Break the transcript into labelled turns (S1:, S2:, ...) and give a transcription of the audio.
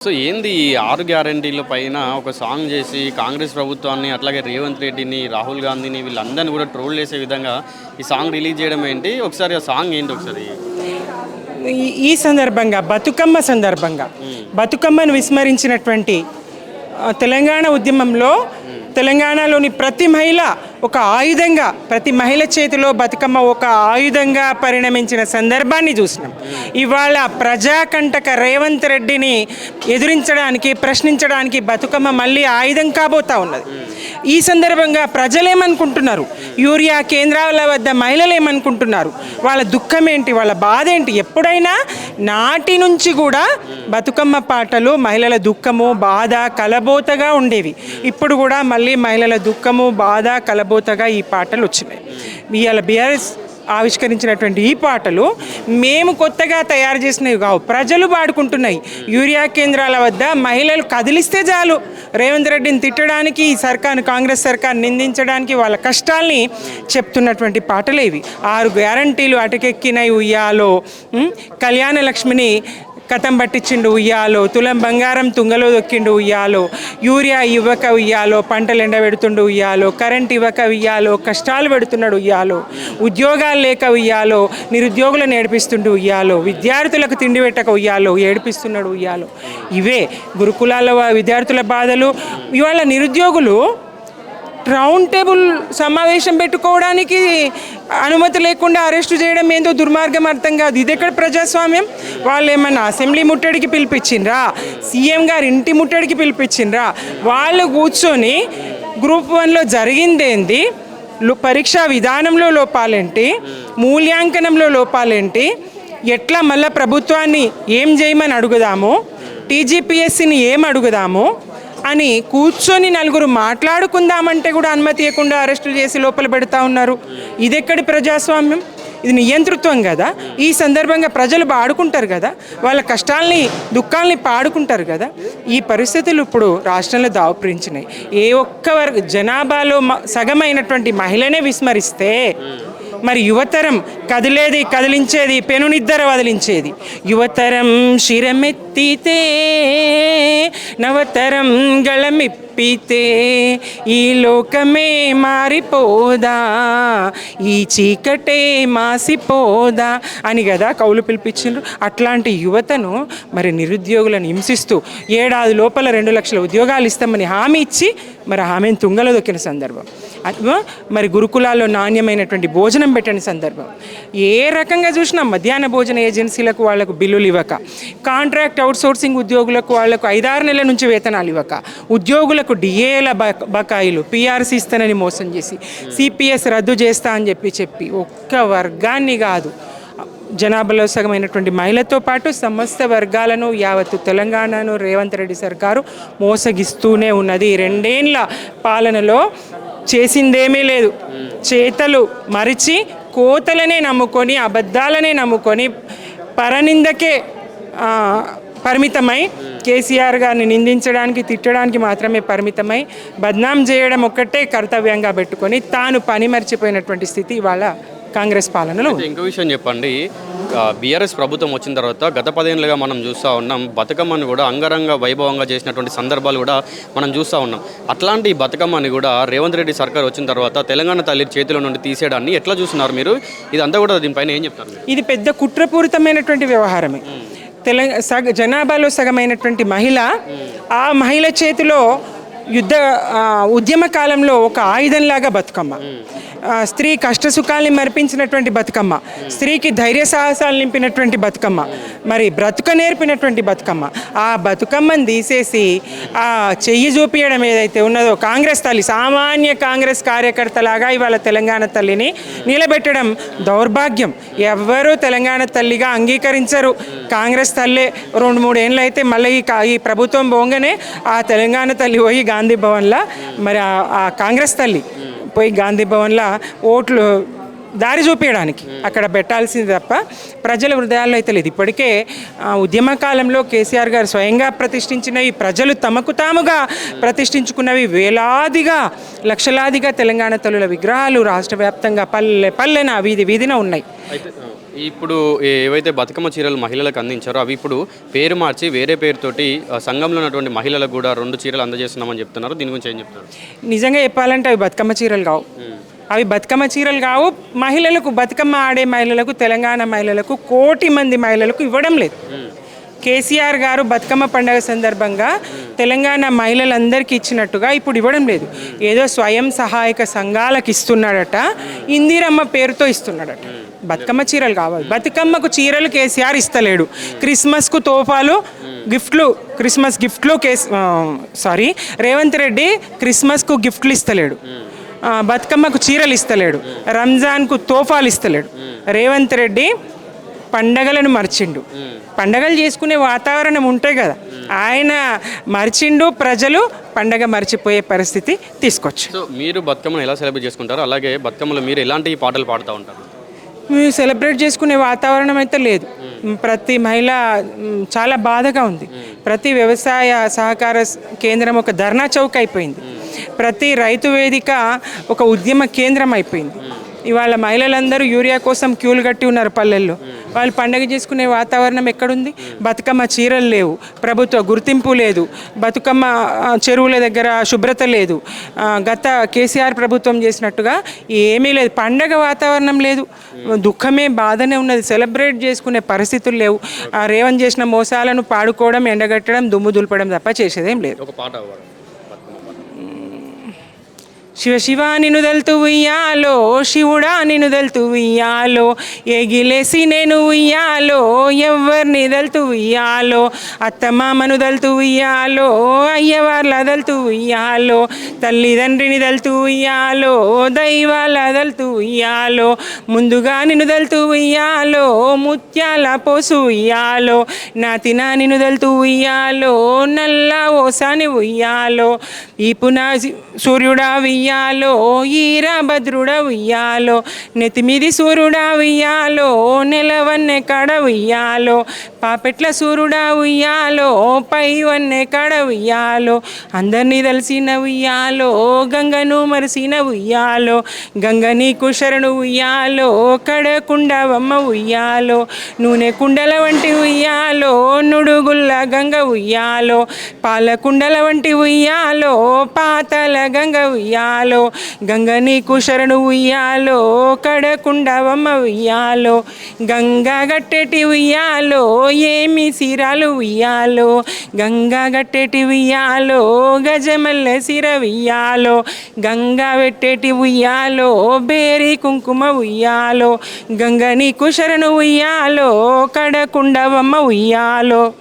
S1: So ఏంది ఈ ఆరు గ్యారంటీల పైన ఒక సాంగ్ చేసి కాంగ్రెస్ ప్రభుత్వాన్ని అట్లాగే రేవంత్ రెడ్డిని రాహుల్ గాంధీని వీళ్ళందరినీ కూడా ట్రోల్ చేసే విధంగా ఈ సాంగ్ రిలీజ్ చేయడం ఏంటి? ఒకసారి ఆ సాంగ్ ఏంటి ఒకసారి?
S2: ఈ- సందర్భంగా బతుకమ్మ సందర్భంగా బతుకమ్మను విస్మరించినటువంటి తెలంగాణ ఉద్యమంలో తెలంగాణలోని ప్రతి మహిళ ఒక ఆయుధంగా ప్రతి మహిళ చేతిలో బతుకమ్మ ఒక ఆయుధంగా పరిణమించిన సందర్భాన్ని చూసినాం. ఇవాళ ప్రజాకంటక రేవంత్ రెడ్డిని ఎదిరించడానికి ప్రశ్నించడానికి బతుకమ్మ మళ్ళీ ఆయుధం కాబోతా ఉన్నది. ఈ సందర్భంగా ప్రజలేమనుకుంటున్నారు? యూరియా కేంద్రాల వద్ద మహిళలు ఏమనుకుంటున్నారు వాళ్ళ దుఃఖం ఏంటి వాళ్ళ బాధ ఏంటి ఎప్పుడైనా నాటి నుంచి కూడా బతుకమ్మ పాటలు మహిళల దుఃఖము బాధ కలబోతగా ఉండేవి. ఇప్పుడు కూడా మళ్ళీ మహిళల దుఃఖము బాధ కలబోతగా ఈ పాటలు వచ్చినాయి. ఇవాళ బీఆర్ఎస్ ఆవిష్కరించినటువంటి ఈ పాటలు మేము కొత్తగా తయారు చేసినవి కావు. ప్రజలు పాడుకుంటున్నాయి యూరియా కేంద్రాల వద్ద మహిళలు కదిలిస్తే చాలు. రేవంత్ రెడ్డిని తిట్టడానికి ఈ సర్కార్ కాంగ్రెస్ సర్కార్ నిందించడానికి వాళ్ళ కష్టాల్ని చెప్తున్నటువంటి పాటలు ఇవి. ఆరు గ్యారంటీలు అటకెక్కినవి ఉయ్యాలో. కళ్యాణ లక్ష్మిని కథం పట్టించిండు ఉయ్యాలో తులం బంగారం తుంగలో దొక్కిండు ఉయ్యాలో యూరియా ఇవ్వక ఉయ్యాలో పంటలు ఎండబెడుతుండు ఉయ్యాలో కరెంట్ ఇవ్వక ఉయ్యాలో కష్టాలు పెడుతున్నాడు ఉయ్యాలో ఉద్యోగాలు లేక ఉయ్యాలో నిరుద్యోగులను ఏడిపిస్తుండు ఉయ్యాలో విద్యార్థులకు తిండి పెట్టక ఉయ్యాలో ఏడిపిస్తున్నాడు ఉయ్యాలో. ఇవే గురుకులాల విద్యార్థుల బాధలు. ఇవాళ నిరుద్యోగులు రౌండ్ టేబుల్ సమావేశం పెట్టుకోవడానికి అనుమతి లేకుండా అరెస్టు చేయడం ఏందో దుర్మార్గం అర్థం కాదు. ఇది ఎక్కడ ప్రజాస్వామ్యం? వాళ్ళు ఏమన్నా అసెంబ్లీ ముట్టడికి పిలిపించిండ్రా? సీఎం గారు ఇంటి ముట్టడికి పిలిపించిండ్రా? వాళ్ళు కూర్చొని గ్రూప్ వన్లో జరిగిందేంది? పరీక్షా విధానంలో లోపాలేంటి? మూల్యాంకనంలో లోపాలేంటి? ఎట్లా మళ్ళా ప్రభుత్వాన్ని ఏం చేయమని అడుగుదాము? టీజీపీఎస్సీని ఏం అడుగుదాము? అని కూర్చొని నలుగురు మాట్లాడుకుందామంటే కూడా అనుమతి ఇవ్వకుండా అరెస్టులు చేసి లోపల పెడతా ఉన్నారు. ఇదెక్కడి ప్రజాస్వామ్యం? ఇది నియంతృత్వం కదా. ఈ సందర్భంగా ప్రజలు పాడుకుంటారు కదా. వాళ్ళ కష్టాల్ని దుఃఖాల్ని పాడుకుంటారు కదా. ఈ పరిస్థితులు ఇప్పుడు రాష్ట్రంలో దావపరించినాయి. ఏ ఒక్క వరకు జనాభాలో మ- సగమైనటువంటి మహిళనే విస్మరిస్తే మరి యువతరం కదిలేది కదిలించేది పెనునిద్దర వదిలించేది. యువతరం శిరమెత్తితే నవతరం గళమిప్పితే ఈ లోకమే మారిపోదా ఈ చీకటే మాసిపోదా అని కదా కౌలు పిలిపించారు అట్లాంటి యువతను మరి నిరుద్యోగులను హింసిస్తూ ఏడాది లోపల రెండు లక్షల ఉద్యోగాలు ఇస్తామని హామీ ఇచ్చి మరి హామీని తుంగలో దొక్కిన సందర్భం. మరి గురుకులాల్లో నాణ్యమైనటువంటి భోజనం పెట్టని సందర్భం. ఏ రకంగా చూసినా మధ్యాహ్న భోజన ఏజెన్సీలకు వాళ్ళకు బిల్లులు ఇవ్వక కాంట్రాక్ట్ అవుట్సోర్సింగ్ ఉద్యోగులకు వాళ్ళకు ఐదారు నెలల నుంచి వేతనాలు ఇవ్వక ఉద్యోగులకు డిఏల బకాయిలు పీఆర్సీ ఇస్తానని మోసం చేసి సిపిఎస్ రద్దు చేస్తా అని చెప్పి చెప్పి ఒక్క వర్గాన్ని కాదు జనాభాలో సగమైనటువంటి మహిళతో పాటు సమస్త వర్గాలను యావత్తు తెలంగాణను రేవంత్ రెడ్డి సర్కారు మోసగిస్తూనే ఉన్నది. రెండేండ్ల పాలనలో చేసిందేమీ లేదు. చేతలు మరిచి కోతలనే నమ్ముకొని అబద్ధాలనే నమ్ముకొని పరనిందకే పరిమితమై కేసీఆర్ గారిని నిందించడానికి తిట్టడానికి మాత్రమే పరిమితమై బద్నాం చేయడం ఒక్కటే కర్తవ్యంగా పెట్టుకొని తాను పని మర్చిపోయినటువంటి స్థితి ఇవాళ కాంగ్రెస్ పాలనలో
S1: ఇంకో విషయం చెప్పండి. బీఆర్ఎస్ ప్రభుత్వం వచ్చిన తర్వాత గత పదేళ్ళుగా మనం చూస్తూ ఉన్నాం బతుకమ్మని కూడా అంగరంగ వైభవంగా చేసినటువంటి సందర్భాలు కూడా మనం చూస్తూ ఉన్నాం. అట్లాంటి బతుకమ్మని కూడా రేవంత్ రెడ్డి సర్కార్ వచ్చిన తర్వాత తెలంగాణ తల్లి చేతిలో నుండి తీసేయడాన్ని ఎట్లా చూస్తున్నారు మీరు? ఇదంతా కూడా దీనిపైన ఏం చెప్తారు?
S2: ఇది పెద్ద కుట్రపూరితమైనటువంటి వ్యవహారమే. తెలంగాణ సగ జనాభాలో సగమైనటువంటి మహిళ ఆ మహిళ చేతిలో యుద్ధ ఉద్యమ కాలంలో ఒక ఆయుధంలాగా బతుకమ్మ. స్త్రీ కష్ట సుఖాల్ని మరిపించినటువంటి బతుకమ్మ. స్త్రీకి ధైర్య సాహసాలు నింపినటువంటి బతుకమ్మ. మరి బ్రతుక నేర్పినటువంటి బతుకమ్మ. ఆ బతుకమ్మని తీసేసి ఆ చెయ్యి చూపించడం ఏదైతే ఉన్నదో కాంగ్రెస్ తల్లి సామాన్య కాంగ్రెస్ కార్యకర్తలాగా ఇవాళ తెలంగాణ తల్లిని నిలబెట్టడం దౌర్భాగ్యం. ఎవ్వరూ తెలంగాణ తల్లిగా అంగీకరించరు. కాంగ్రెస్ తల్లే రెండు మూడు ఏళ్ళు అయితే మళ్ళీ ఈ ఈ ప్రభుత్వం పోగానే ఆ తెలంగాణ తల్లి పోయి గాంధీ భవన్లో మరి ఆ- కాంగ్రెస్ తల్లి పోయి గాంధీ భవన్లో ఓట్లు దారి చూపించడానికి అక్కడ పెట్టాల్సింది తప్ప ప్రజల హృదయాల్లో అయితే లేదు. ఇప్పటికే ఆ, ఉద్యమ కాలంలో కేసీఆర్ గారు స్వయంగా ప్రతిష్ఠించినవి ప్రజలు తమకు తాముగా ప్రతిష్ఠించుకున్నవి వేలాదిగా లక్షలాదిగా తెలంగాణ తల్లుల విగ్రహాలు రాష్ట్ర వ్యాప్తంగా పల్లె పల్లెన వీధి వీధిన ఉన్నాయి.
S1: ఇప్పుడు ఏవైతే బతుకమ్మ చీరలు మహిళలకు అందించారో అవి ఇప్పుడు పేరు మార్చి వేరే పేరుతోటి సంఘంలో ఉన్నటువంటి మహిళలకు కూడా రెండు చీరలు అందజేస్తున్నామని చెప్తున్నారు. దీని గురించి ఏం చెప్తారు?
S2: నిజంగా చెప్పాలంటే అవి బతుకమ్మ చీరలు కావు. అవి బతుకమ్మ చీరలు కావు. మహిళలకు బతుకమ్మ ఆడే మహిళలకు తెలంగాణ మహిళలకు కోటి మంది మహిళలకు ఇవ్వడం లేదు. కేసీఆర్ గారు బతుకమ్మ పండగ సందర్భంగా తెలంగాణ మహిళలందరికీ ఇచ్చినట్టుగా ఇప్పుడు ఇవ్వడం లేదు. ఏదో స్వయం సహాయక సంఘాలకు ఇస్తున్నాడట ఇందిరమ్మ పేరుతో ఇస్తున్నాడట. బతుకమ్మ చీరలు కావాలి. బతుకమ్మకు చీరలు కేసీఆర్ ఇస్తలేడు. క్రిస్మస్కు తోఫాలు గిఫ్ట్లు క్రిస్మస్ గిఫ్ట్లు కేస్ సారీ రేవంత్ రెడ్డి క్రిస్మస్కు గిఫ్ట్లు ఇస్తలేడు. బతుకమ్మకు చీరలు ఇస్తలేడు. రంజాన్కు తోఫాలు ఇస్తలేడు. రేవంత్ రెడ్డి పండగలను మర్చిండు. పండగలు చేసుకునే వాతావరణం ఉంటాయి కదా ఆయన మర్చిండు ప్రజలు పండగ మర్చిపోయే పరిస్థితి తీసుకొచ్చు
S1: సో మీరు బతుకమ్మను ఎలా సెలబ్రేట్ చేసుకుంటారు అలాగే బతుకమ్మలో మీరు ఎలాంటి పాటలు పాడుతూ ఉంటారు?
S2: మేము సెలబ్రేట్ చేసుకునే వాతావరణం అయితే లేదు. ప్రతి మహిళ చాలా బాధగా ఉంది. ప్రతి వ్యవసాయ సహకార కేంద్రం ఒక ధర్నా చౌక్ అయిపోయింది. ప్రతి రైతు వేదిక ఒక ఉద్యమ కేంద్రం అయిపోయింది. ఇవాళ మహిళలందరూ యూరియా కోసం క్యూలు కట్టి ఉన్నారు పల్లెల్లో. వాళ్ళు పండగ చేసుకునే వాతావరణం ఎక్కడుంది? బతుకమ్మ చీరలు లేవు. ప్రభుత్వ గుర్తింపు లేదు. బతుకమ్మ చెరువుల దగ్గర శుభ్రత లేదు. గత కేసీఆర్ ప్రభుత్వం చేసినట్టుగా ఏమీ లేదు. పండగ వాతావరణం లేదు. దుఃఖమే బాధనే ఉన్నది. సెలబ్రేట్ చేసుకునే పరిస్థితులు లేవు. ఆ రేవన్ చేసిన మోసాలను పాడుకోవడం ఎండగట్టడం దుమ్ము దులపడం తప్ప చేసేదేం లేదు.
S1: ఒక పాట
S2: శివ శివ నినుదల్తు ఉయ్యాలో శివుడా నినుదల్తు ఉయ్యాలో ఎగిలేసి నేను ఉయ్యాలో ఎవరిని దల్తు ఉయ్యాలో అత్తమామను దల్తు ఉయ్యాలో అయ్యవార్ల దల్తు ఉయ్యాలో తల్లిదండ్రిని దల్తు ఉయ్యాలో దైవాల దల్తు ఉయ్యాలో ముందుగా నిన్ను దల్తు ఉయ్యాలో ముత్యాల పోసు ఉయ్యాలో నాతినా నిన్ను దల్తు ఉయ్యాలో నల్ల ఓసాని ఉయ్యాలో ఈ పునా సూర్యుడా ఉయ్యాలో ఉయ్యాలో ఈరాభద్రుడ ఉయ్యాలో నెతిమిది సూర్యుడా ఉయ్యాలో నెలవన్నె కడ ఉయ్యాలో పాపెట్ల సూర్యుడా ఉయ్యాలో పై వన్నె కడ ఉయ్యాలో అందరినీ తెలిసిన ఉయ్యాలో గంగను మరిసిన ఉయ్యాలో గంగని కుశరణు ఉయ్యాలో కడకుండవమ్మ ఉయ్యాలో నూనె కుండల వంటి ఉయ్యాలో నుడుగుల్ల గంగ ఉయ్యాలో పాలకుండల వంటి ఉయ్యాలో పాతల గంగ ఉయ్యాలో గంగ నీకు శరణు ఉయ్యాలో కడకుండవమ్మ ఉయ్యాలో గంగా గట్టెటి ఉయ్యాలో ఏమి సిరాలు ఉయ్యాలో గంగా గట్టెటి ఉయ్యాలో గజమల్ల సిర ఉయ్యాలో గంగా పెట్టేటి ఉయ్యాలో బేరి కుంకుమ ఉయ్యాలో గంగ నీకు శరణు ఉయ్యాలో కడకుండవమ్మ ఉయ్యాలో.